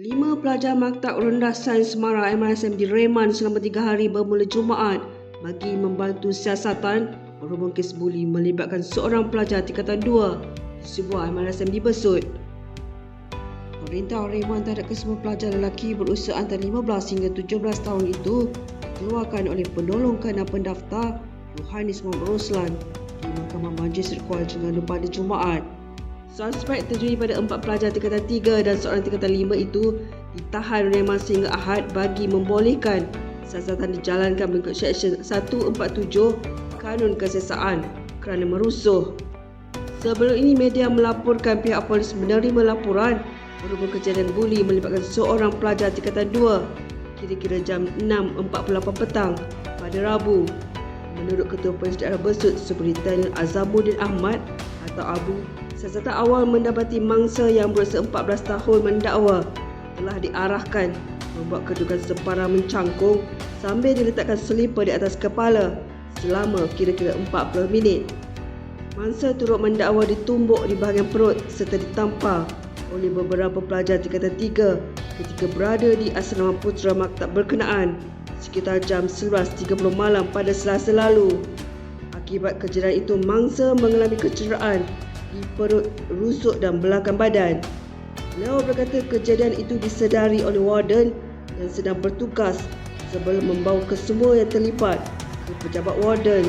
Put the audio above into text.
Lima pelajar Maktab Rendah Sains Semarang MRSM direman selama tiga hari bermula Jumaat bagi membantu siasatan berhubung kes buli melibatkan seorang pelajar tingkatan dua di sebuah MRSM di Besut. Perintah reman terhadap kesemua pelajar lelaki berusia antara 15 hingga 17 tahun itu dikeluarkan oleh penolong kanan pendaftar Yohanis Muhammad Roslan di Mahkamah Majlis Kuala Terengganu pada Jumaat. Suspek terdiri pada empat pelajar tingkatan tiga dan seorang tingkatan lima itu ditahan reman sehingga Ahad bagi membolehkan siasatan dijalankan mengikut Seksyen 147 Kanun Kesesaan kerana merusuh. Sebelum ini media melaporkan pihak polis menerima laporan berhubung kejadian buli melibatkan seorang pelajar tingkatan 2 kira-kira jam 6.48 petang pada Rabu. Menurut Ketua Polis Daerah Besut Superintendent Azamuddin Ahmad atau Abu, siasatan awal mendapati mangsa yang berusia 14 tahun mendakwa telah diarahkan membuat kedudukan separah mencangkung sambil diletakkan selipar di atas kepala selama kira-kira 40 minit. Mangsa turut mendakwa ditumbuk di bahagian perut serta ditampar oleh beberapa pelajar tingkatan 3 ketika berada di asrama putera maktab berkenaan sekitar jam 11.30 malam pada selasa lalu. Akibat kejadian itu, mangsa mengalami kecederaan di perut, rusuk dan belakang badan. Beliau berkata kejadian itu disedari oleh warden dan sedang bertugas sebelum membawa kesemua yang terlibat ke pejabat warden